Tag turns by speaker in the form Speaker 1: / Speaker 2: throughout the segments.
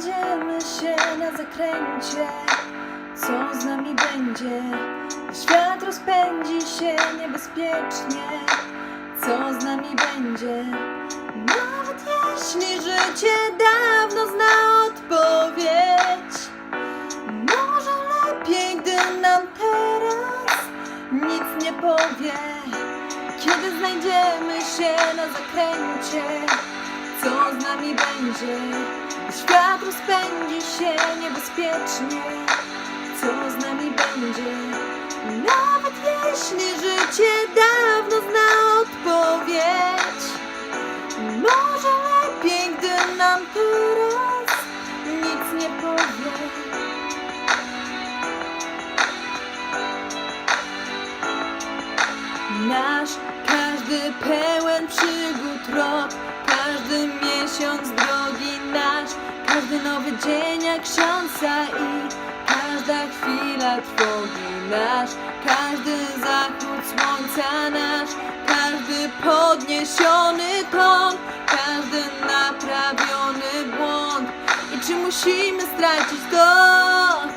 Speaker 1: znajdziemy się na zakręcie, co z nami będzie? Świat rozpędzi się niebezpiecznie, co z nami będzie? Nawet jeśli życie dawno zna odpowiedź, może lepiej, gdy nam teraz nic nie powie. Kiedy znajdziemy się na zakręcie, co z nami będzie? Świat rozpędzi się niebezpiecznie, co z nami będzie? Nawet jeśli życie dawno zna odpowiedź, może lepiej, gdy nam teraz nic nie powie. Nasz każdy pełen przygód rok, każdy miesiąc drogi nasz, każdy nowy dzień jak książka i każda chwila trwogi nasz, każdy zachód słońca nasz, każdy podniesiony ton, każdy naprawiony błąd. I czy musimy stracić to,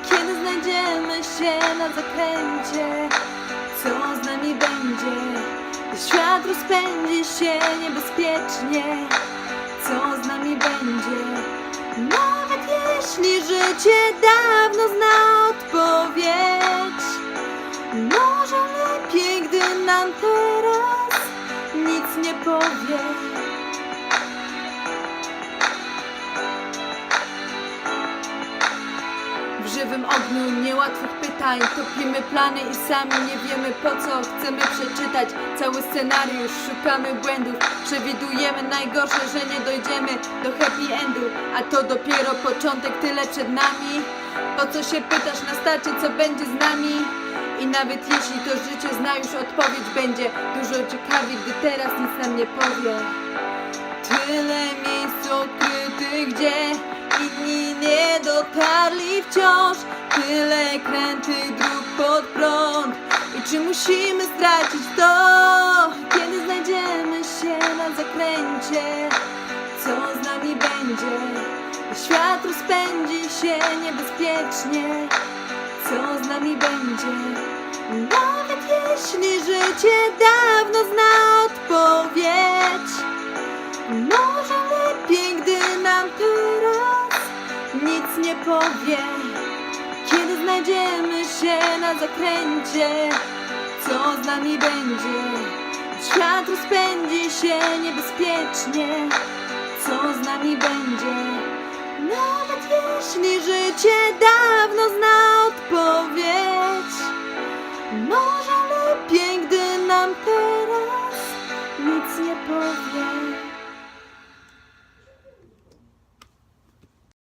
Speaker 1: kiedy znajdziemy się na zakręcie? Świat rozpędzi się niebezpiecznie, co z nami będzie? Nawet jeśli życie dawno zna odpowiedź, może lepiej, gdy nam teraz nic nie powie. Ogniu niełatwych pytań. Topimy plany i sami nie wiemy po co Chcemy przeczytać cały scenariusz. Szukamy błędów, przewidujemy najgorsze Że nie dojdziemy do happy endu. A to dopiero początek, tyle przed nami. Po co się pytasz na starcie, co będzie z nami? I nawet jeśli to życie zna już odpowiedź Będzie dużo ciekawiej, gdy teraz nic nam nie powie. Tyle miejsc odkrytych, gdzie inni nie dotarli wciąż Tyle krętych dróg pod prąd I czy musimy stracić to, kiedy znajdziemy się na zakręcie Co z nami będzie? Świat rozpędzi się niebezpiecznie Co z nami będzie? Nawet jeśli życie dawno zna odpowiedź może lepiej, gdy nam teraz nic nie powie. Znajdziemy się na zakręcie, co z nami będzie? Świat rozpędzi się niebezpiecznie, co z nami będzie? Nawet jeśli życie dawno zna odpowiedź, może lepiej, gdy nam teraz nic nie powie.